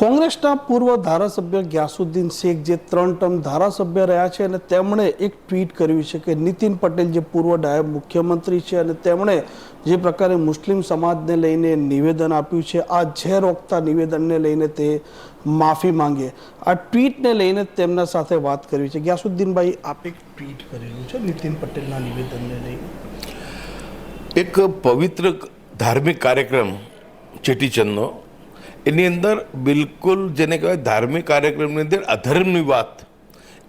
કોંગ્રેસના પૂર્વ ધારાસભ્ય ગ્યાસુદ્દીન શેખ જે ત્રણ ટર્મ ધારાસભ્ય રહ્યા છે અને તેમણે એક ટ્વીટ કર્યું છે કે નીતિન પટેલ જે પૂર્વ નાયબ મુખ્યમંત્રી છે અને તેમણે જે પ્રકારે મુસ્લિમ સમાજને લઈને નિવેદન આપ્યું છે, આ ઝેર ઓકતા નિવેદનને લઈને તે માફી માંગે. આ ટ્વીટને લઈને તેમના સાથે વાત કરવી છે. ગ્યાસુદ્દીનભાઈ, આપે એક ટ્વીટ કરેલું છે નીતિન પટેલના નિવેદનને લઈને? એક પવિત્ર ધાર્મિક કાર્યક્રમ, ચેટીચંદનો એની અંદર બિલકુલ જેને કહેવાય ધાર્મિક કાર્યક્રમની અંદર અધર્મની વાત,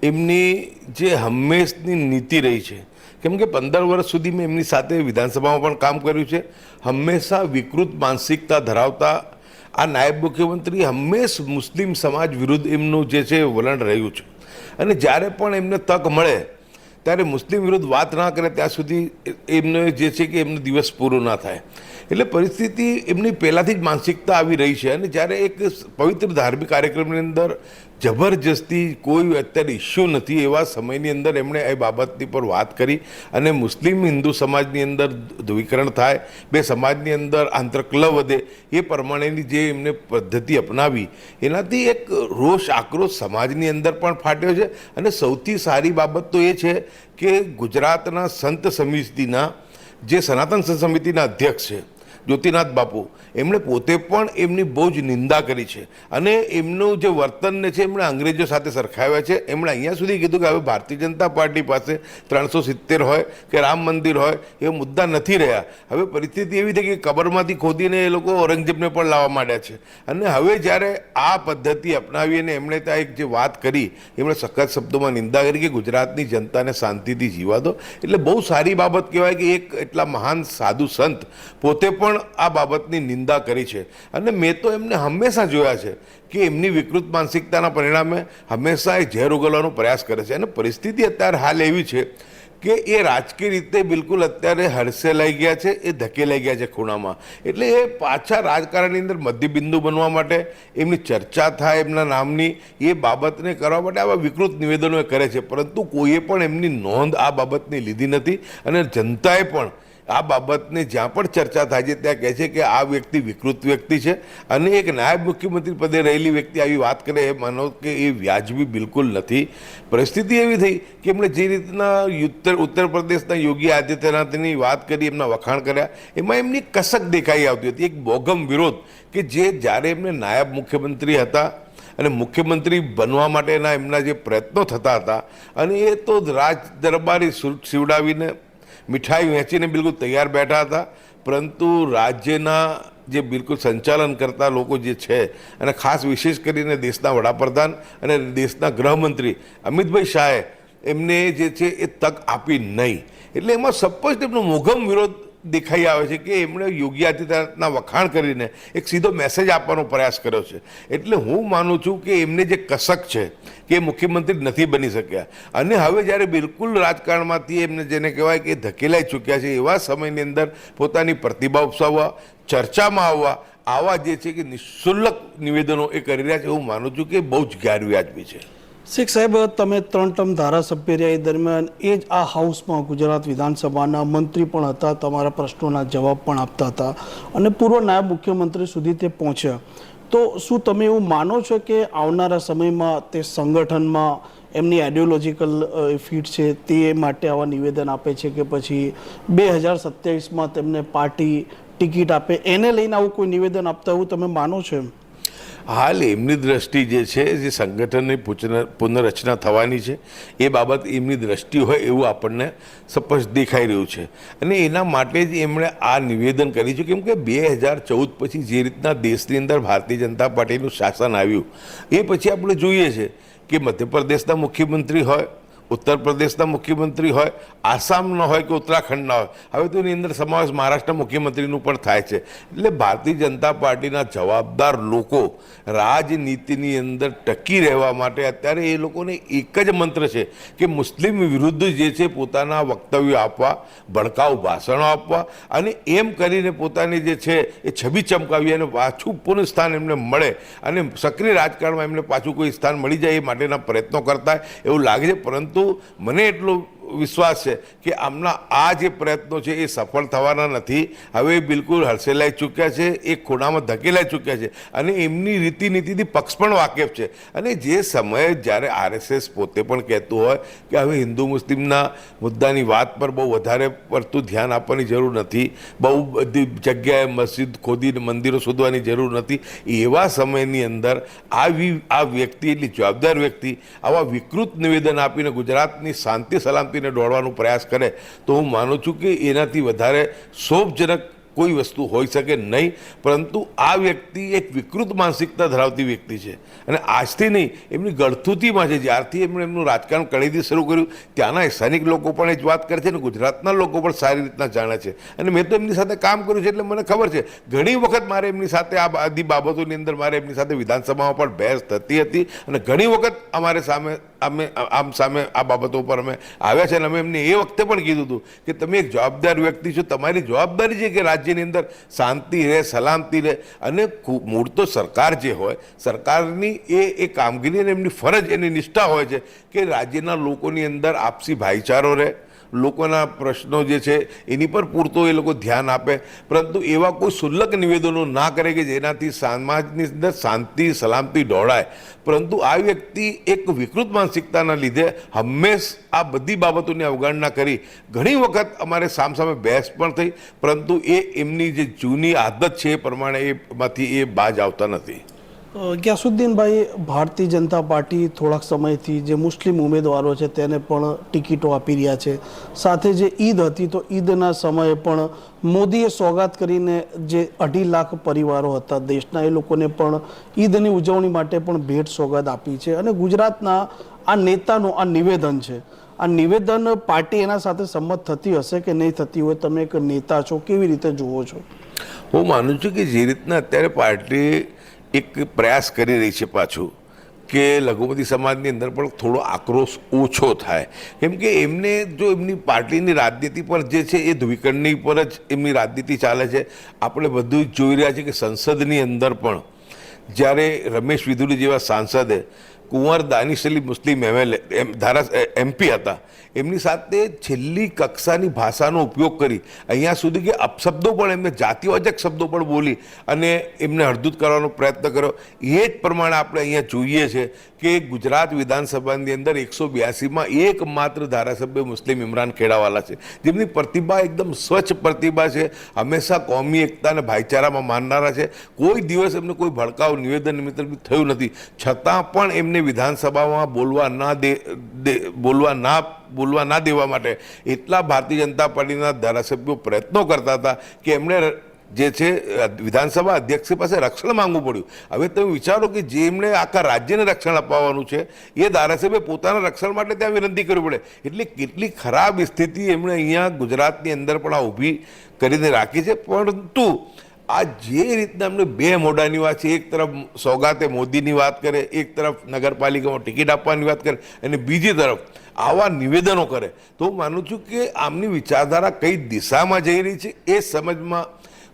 એમની જે હંમેશની નીતિ રહી છે. કેમ કે પંદર વર્ષ સુધી મેં એમની સાથે વિધાનસભામાં પણ કામ કર્યું છે. હંમેશા વિકૃત માનસિકતા ધરાવતા આ નાયબ મુખ્યમંત્રી હંમેશ મુસ્લિમ સમાજ વિરુદ્ધ એમનું જે છે વલણ રહ્યું છે. અને જ્યારે પણ એમને તક મળે ત્યારે મુસ્લિમ વિરુદ્ધ વાત ના કરે ત્યાં સુધી એમને જે છે કે એમનો દિવસ પૂરો ના થાય. એટલે પરિસ્થિતિ એમની પહેલાંથી જ માનસિકતા આવી રહી છે અને જ્યારે એક પવિત્ર ધાર્મિક કાર્યક્રમની અંદર જબરજસ્તી કોઈ અત્યારે ઇસ્યુ નથી એવા સમયની અંદર એમણે એ બાબતની પર વાત કરી અને મુસ્લિમ હિન્દુ સમાજની અંદર ધ્રુવીકરણ થાય, બે સમાજની અંદર આંતરકલહ વધે, એ પ્રમાણેની જે એમને પદ્ધતિ અપનાવી, એનાથી એક રોષ આક્રોશ સમાજની અંદર પણ ફાટ્યો છે. અને સૌથી સારી બાબત તો એ છે કે ગુજરાતના સંત સમિતિના, જે સનાતન સંત સમિતિના અધ્યક્ષ છે જ્યોતિનાથ બાપુ, એમણે પોતે પણ એમની બહુ જ નિંદા કરી છે. અને એમનું જે વર્તનને છે, એમણે અંગ્રેજો સાથે સરખાવ્યા છે. એમણે અહીંયા સુધી કીધું કે હવે ભારતીય જનતા પાર્ટી પાસે ત્રણસો સિત્તેર હોય કે રામ મંદિર હોય, એ મુદ્દા નથી રહ્યા. હવે પરિસ્થિતિ એવી થઈ કે કબરમાંથી ખોદીને એ લોકો ઔરંગઝેબને પણ લાવવા માંડ્યા છે. અને હવે જ્યારે આ પદ્ધતિ અપનાવી અને એમણે ત્યાં એક જે વાત કરી, એમણે સખત શબ્દોમાં નિંદા કરી કે ગુજરાતની જનતાને શાંતિથી જીવા દો. એટલે બહુ સારી બાબત કહેવાય કે એક એટલા મહાન સાધુ સંત પોતે પણ આ બાબતની નિંદા કરી છે. અને મેં તો એમને હંમેશા જોયા છે કે એમની વિકૃત માનસિકતાના પરિણામે હંમેશા એ ઝેર ઉગલવાનો પ્રયાસ કરે છે. અને પરિસ્થિતિ અત્યારે હાલ એવી છે કે એ રાજકીય રીતે બિલકુલ અત્યારે હડસેલાઈ ગયા છે, એ ધકેલાઈ ગયા છે ખૂણામાં. એટલે એ પાછા રાજકારણની અંદર મધ્યબિંદુ બનવા માટે એમની ચર્ચા થાય, એમના નામની એ બાબતને કરવા માટે આવા વિકૃત નિવેદનો એ કરે છે. પરંતુ કોઈએ પણ એમની નોંધ આ બાબતની લીધી નથી. અને જનતાએ પણ આ બાબતને જ્યાં પણ ચર્ચા થાય છે, ત્યાં કહે છે કે આ વ્યક્તિ વિકૃત વ્યક્તિ છે અને એક નાયબ મુખ્યમંત્રી પદે રહેલી વ્યક્તિ આવી વાત કરે, એ માનો કે એ વ્યાજબી બિલકુલ નથી. પરિસ્થિતિ એવી થઈ કે એમણે જે રીતના ઉત્તર ઉત્તર પ્રદેશના યોગી આદિત્યનાથની વાત કરી, એમના વખાણ કર્યા, એમાં એમની કસક દેખાઈ આવતી હતી. એક બોગમ વિરોધ કે જે જ્યારે એમને નાયબ મુખ્યમંત્રી હતા અને મુખ્યમંત્રી બનવા માટેના એમના જે પ્રયત્નો થતા હતા અને એ તો રાજ દરબારી સુટ સીવડાવીને મીઠાઈ વહેંચીને બિલકુલ તૈયાર બેઠા હતા. પરંતુ રાજ્યના જે બિલકુલ સંચાલન કરતા લોકો જે છે, અને ખાસ વિશેષ કરીને દેશના વડાપ્રધાન અને દેશના ગૃહમંત્રી અમિતભાઈ શાહે એમને જે છે એ તક આપી નહીં. એટલે એમાં સપોઝ એમનો મોઘમ વિરોધ દેખાઈ આવે છે કે એમણે યોગી આદિત્યનાથના વખાણ કરીને એક સીધો મેસેજ આપવાનો પ્રયાસ કર્યો છે. એટલે હું માનું છું કે એમને જે કસક છે કે મુખ્યમંત્રી નથી બની શક્યા. અને હવે જ્યારે બિલકુલ રાજકારણમાંથી એમને જેને કહેવાય કે ધકેલાઈ ચૂક્યા છે, એવા સમયની અંદર પોતાની પ્રતિભા ઉપસાવવા, ચર્ચામાં આવવા, આવા જે છે કે નિઃશુલ્ક નિવેદનો એ કરી રહ્યા છે, હું માનું છું કે બહુ જ ગેરવ્યાજબી છે. શેખ સાહેબ, તમે ત્રણ ટર્મ ધારાસભ્ય રહ્યા એ દરમિયાન એ જ આ હાઉસમાં ગુજરાત વિધાનસભાના મંત્રી પણ હતા, તમારા પ્રશ્નોના જવાબ પણ આપતા હતા અને પૂર્વ નાયબ મુખ્યમંત્રી સુધી તે પહોંચ્યા. તો શું તમે એવું માનો છો કે આવનારા સમયમાં તે સંગઠનમાં એમની આઈડિયોલોજીકલ ફીટ છે તે માટે આવા નિવેદન આપે છે કે પછી બે હજાર સત્યાવીસમાં તેમને પાર્ટી ટિકિટ આપે? એને લઈને આવું કોઈ નિવેદન આપતા એવું તમે માનો છો એમ? હાલ એમની દ્રષ્ટિ જે છે, જે સંગઠનની પુનઃરચના થવાની છે, એ બાબત એમની દ્રષ્ટિ હોય એવું આપણને સ્પષ્ટ દેખાઈ રહ્યું છે. અને એના માટે જ એમણે આ નિવેદન કર્યું છે, કેમ કે બે હજાર ચૌદ પછી જે રીતના દેશની અંદર ભારતીય જનતા પાર્ટીનું શાસન આવ્યું, એ પછી આપણે જોઈએ છે કે મધ્યપ્રદેશના મુખ્યમંત્રી હોય ઉત્તર પ્રદેશના મુખ્યમંત્રી હોય, આસામનો હોય કે ઉત્તરાખંડના હોય. હવે તો એની અંદર સમાવેશ મહારાષ્ટ્ર મુખ્યમંત્રીનું પણ થાય છે. એટલે ભારતીય જનતા પાર્ટીના જવાબદાર લોકો રાજનીતિની અંદર ટકી રહેવા માટે અત્યારે એ લોકોને એક જ મંત્ર છે કે મુસ્લિમ વિરુદ્ધ જે છે પોતાના વક્તવ્યો આપવા, ભડકાઉ ભાષણો આપવા અને એમ કરીને પોતાની જે છે એ છબી ચમકાવી અને પાછું પૂર્ણ સ્થાન એમને મળે અને સક્રિય રાજકારણમાં એમને પાછું કોઈ સ્થાન મળી જાય એ માટેના પ્રયત્નો કરતા હોય એવું લાગે છે. પરંતુ મને એટલો વિશ્વાસ છે કે આમના આ જે પ્રયત્નો છે એ સફળ થવાના નથી. હવે બિલકુલ હડસેલાઈ ચૂક્યા છે એ ખૂણામાં ધકેલાઈ ચૂક્યા છે અને એમની રીતિનીતિથી પક્ષ પણ વાકેફ છે. અને જે સમયે જ્યારે આરએસએસ પોતે પણ કહેતું હોય કે હવે હિન્દુ મુસ્લિમના મુદ્દાની વાત પર બહુ વધારે પડતું ધ્યાન આપવાની જરૂર નથી, બહુ બધી જગ્યાએ મસ્જિદ ખોદીને મંદિરો શોધવાની જરૂર નથી, એવા સમયની અંદર આવી આ વ્યક્તિ, એટલી જવાબદાર વ્યક્તિ, આવા વિકૃત નિવેદન આપીને ગુજરાતની શાંતિ સલામતીને દોડવાનો પ્રયાસ કરે, તો હું માનું છું કે એનાથી વધારે શોભજનક કોઈ વસ્તુ હોઈ શકે નહીં, પરંતુ આ વ્યક્તિ એક વિકૃત માનસિકતા ધરાવતી વ્યક્તિ છે. અને આજથી નહીં, એમની ગળથુતીમાં છે, જ્યારથી એમણે એમનું રાજકારણ કળીથી શરૂ કર્યું, ત્યાંના સ્થાનિક લોકો પણ એ જ વાત કરે છે અને ગુજરાતના લોકો પણ સારી રીતના જાણે છે. અને મેં તો એમની સાથે કામ કર્યું છે એટલે મને ખબર છે. ઘણી વખત મારે એમની સાથે આ બધી બાબતોની અંદર મારે એમની સાથે વિધાનસભામાં પણ બહેસ થતી હતી અને ઘણી વખત અમારે સામે અમે, આમ સામે આ બાબતો ઉપર અમે આવ્યા છે અને અમે એમને એ વખતે પણ કીધું હતું કે તમે એક જવાબદાર વ્યક્તિ છો, તમારી જવાબદારી છે કે રાજ્યની અંદર શાંતિ રહે, સલામતી રહે. અને મૂળ તો સરકાર જે હોય, સરકારની એ એ કામગીરી અને એમની ફરજ, એની નિષ્ઠા હોય છે કે રાજ્યના લોકોની અંદર આપસી ભાઈચારો રહે લોકોના પ્રશ્નો જે છે, એની પર પૂરતો એ લોકો ધ્યાન આપે. પરંતુ એવા કોઈ શુલ્લક નિવેદનો ના કરે કે જેનાથી સમાજની અંદર શાંતિ, સલામતી દોડાય પરંતુ આ વ્યક્તિ એક વિકૃત માનસિકતાના લીધે હંમેશ આ બધી બાબતોની અવગણના કરી. ઘણી વખત અમારે સામસામે બહેસ પણ થઈ, પરંતુ એ એમની જે જૂની આદત છે એ પ્રમાણે એમાંથી એ બાજ આવતા નથી. ગ્યાસુદ્દીનભાઈ, ભારતીય જનતા પાર્ટી થોડાક સમયથી જે મુસ્લિમ ઉમેદવારો છે તેને પણ ટિકિટો આપી રહ્યા છે. સાથે જે ઈદ હતી તો ઈદના સમયે પણ મોદીએ સોગાત કરીને જે અઢી લાખ પરિવારો હતા દેશના, એ લોકોને પણ ઈદની ઉજવણી માટે પણ ભેટ સોગાદ આપી છે. અને ગુજરાતના આ નેતાનું આ નિવેદન છે. આ નિવેદન પાર્ટી એના સાથે સંમત થતી હશે કે નહીં થતી હોય, તમે એક નેતા છો, કેવી રીતે જુઓ છો? હું માનું છું કે જે રીતના અત્યારે પાર્ટી એક પ્રયાસ કરી રહી છે પાછું કે લઘુમતી સમાજની અંદર પણ થોડો આક્રોશ ઓછો થાય. કેમ કે એમને જો એમની પાર્ટીની રાજનીતિ પર જે છે એ ધ્રુવીકરણની પર જ એમની રાજનીતિ ચાલે છે. આપણે બધું જ જોઈ રહ્યા છીએ કે સંસદની અંદર પણ જ્યારે રમેશ વિધુડી જેવા સાંસદે કુંવર દાનિશ મુસ્લિમ એમએલએ એમ ધારા એમપી હતા. એમની સાથે છેલ્લી કક્ષાની ભાષાનો ઉપયોગ કરી. અહીંયા સુધી કે અપશબ્દો પણ એમને, જાતિવાચક શબ્દો પણ બોલી અને એમને હળદૂત કરવાનો પ્રયત્ન કર્યો. એ જ પ્રમાણે આપણે અહીંયા જોઈએ છે કે ગુજરાત વિધાનસભાની અંદર એકસો બ્યાસીમાં એકમાત્ર ધારાસભ્ય મુસ્લિમ ઇમરાન ખેડાવાલા છે. જેમની પ્રતિભા એકદમ સ્વચ્છ પ્રતિભા છે. હંમેશા કોમી એકતા અને ભાઈચારામાં માનનારા છે. કોઈ દિવસ એમને કોઈ ભડકાવ નિવેદન નિમિત્ત થયું નથી. છતાં પણ એમને વિધાનસભામાં બોલવા ના દે બોલવા ના બોલવા ના દેવા માટે એટલા ભારતીય જનતા પાર્ટીના ધારાસભ્યો પ્રયત્નો કરતા હતા કે એમણે જે છે, વિધાનસભા અધ્યક્ષ પાસે રક્ષણ માંગવું પડ્યું. હવે તમે વિચારો કે જે એમણે આખા રાજ્યને રક્ષણ અપાવવાનું છે, એ ધારાસભ્ય પોતાના રક્ષણ માટે ત્યાં વિનંતી કરવી પડે. એટલે કેટલી ખરાબ સ્થિતિ એમણે અહીંયા ગુજરાતની અંદર પણ આ ઊભી કરીને રાખી છે. પરંતુ આ જે રીતના એમને બે મોઢાની વાત છે, એક તરફ સોગાતે મોદીની વાત કરે, એક તરફ નગરપાલિકામાં ટિકિટ આપવાની વાત કરે અને બીજી તરફ આવા નિવેદનો કરે, તો હું માનું છું કે આમની વિચારધારા કઈ દિશામાં જઈ રહી છે એ સમજમાં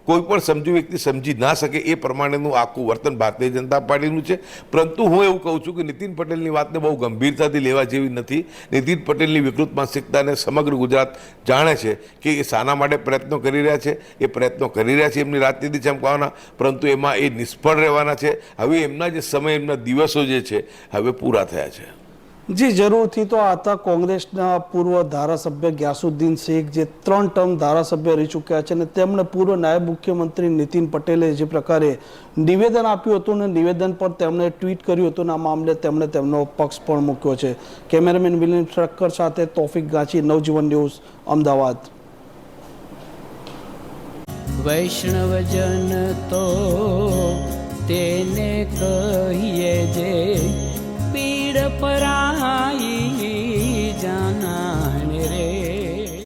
કોઈ પણ સમજુ વ્યક્તિ સમજી ના શકે એ પ્રમાણેનું આખું વર્તન ભારતીય જનતા પાર્ટીનું છે. પરંતુ હું એવું કહું છું કે નીતિન પટેલની વાતને બહુ ગંભીરતાથી લેવા જેવી નથી. નીતિન પટેલની વિકૃત માનસિકતાને સમગ્ર ગુજરાત જાણે છે કે એ શાના માટે પ્રયત્નો કરી રહ્યા છે. એ પ્રયત્નો કરી રહ્યા છે એમની રાજનીતિ ચમકાવવાના પરંતુ એમાં એ નિષ્ફળ રહેવાના છે. હવે એમના જે સમય, એમના દિવસો જે છે, હવે પૂરા થયા છે. જી, જરૂરથી તો આતા કોંગ્રેસના પૂર્વ ધારાસભ્ય ગ્યાસુદ્દીન શેખ જે ત્રણ ટર્મ ધારાસભ્ય રહી ચૂક્યા છે અને તેમણે પૂર્વ નાયબ મુખ્યમંત્રી નીતિન પટેલે જે પ્રકારે નિવેદન આપ્યું હતું અને નિવેદન પર તેમણે ટ્વીટ કર્યું હતું અને આ મામલે તેમણે તેમનો પક્ષ પણ મૂક્યો છે. કેમેરામેન વિલિન ઠક્કર સાથે તોફિક ગાંચી, નવજીવન ન્યૂઝ, અમદાવાદ. વૈષ્ણવજન તો તેને કહીએ જે पराई